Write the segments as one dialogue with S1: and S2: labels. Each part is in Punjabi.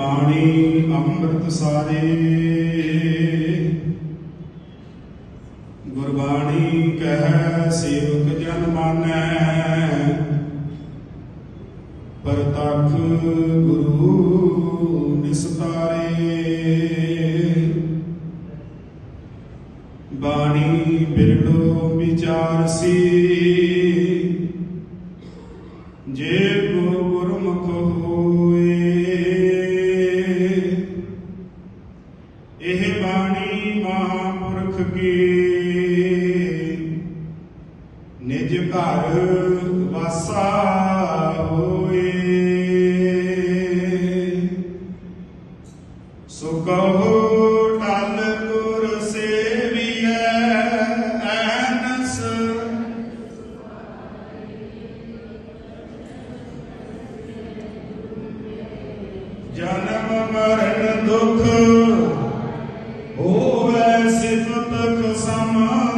S1: ਬਾਣੀ ਅੰਮ੍ਰਿਤ ਸਾਰੇ ਗੁਰਬਾਣੀ ਕਹਿ, ਸੇਵਕ ਜਨ ਮਾਨੈ। ਪਰਤਖ ਗੁਰੂ ਨਿਸਤਾਰੇ। ਬਾਣੀ ਬਿਰਡੋ ਵਿਚਾਰ ਸੀ। ਜੇ ਕੋ ਗੁਰਮੁਖ ਹੋਏ ਨਿਜ ਘਰ ਵਾਸਾ ਹੋਏ। ਸੋ ਕਹੋ ਟਲ ਗੁਰ ਸੇਵੀਐ, ਐਨਸ। ਜਨਮ ਮਰਨ ਦੁਖ ਹੋਵੇ ਸਿਫਤ ਸਮਾਦੀ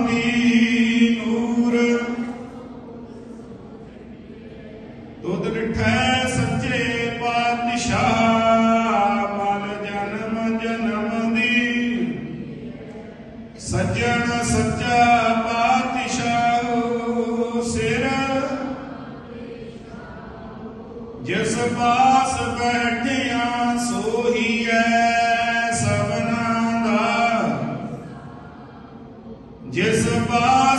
S1: ਸੱਜਣ ਸੱਚਾ ਪਾਤਸ਼ਾਹ ਸਿਰ। ਜਿਸ ਪਾਸ ਬੈਠਿਆ ਸੋਹੀਐ ਸਭਨਾ ਦਾ। ਜਿਸ ਪਾਸ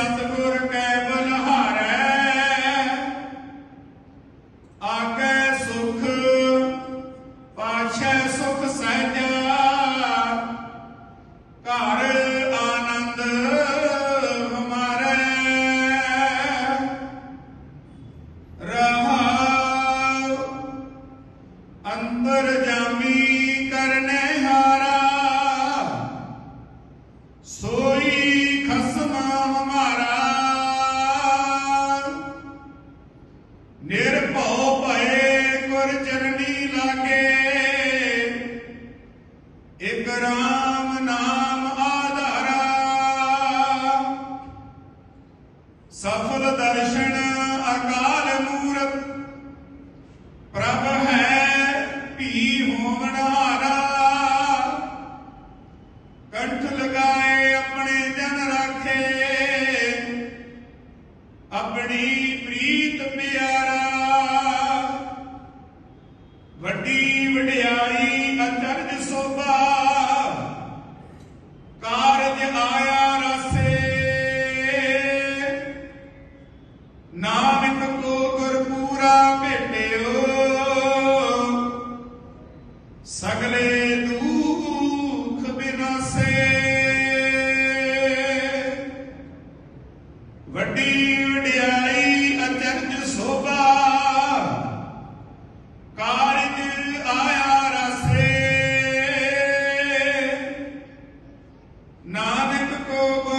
S1: ਸਤਿਗੁਰ ਕੈ ਬਲਹਾਰੈ ਆਗੇ ਸੁਖ ਪਾਛੈ ਸੁਖ ਸਹਿਜਾ। ਘਰ ਆਨੰਦ ਹਮਾਰੇ ਰਹਾ ਅੰਦਰ ਇਕ ਰਾਮ ਨਾਮ ਆਧਾਰਾ। ਸਫਲ ਦਰਸ਼ਨ ਅਕਾਲ ਮੂਰਤ, ਪ੍ਰਭ ਹੈ ਭੀ ਹੋਵਨ ਹਾਰਾ। ਕੰਠ ਲਗਾਏ ਆਪਣੇ ਜਨ ਰਾਖੇ, ਆਪਣੀ ਵੱਡੀ ਵਡਿਆਈ ਅਚਰਜ ਸੋਭਾ। ਕਾਰਜ ਆਇਆ ਰਸੇ। ਨਾਨਕ ਕੋ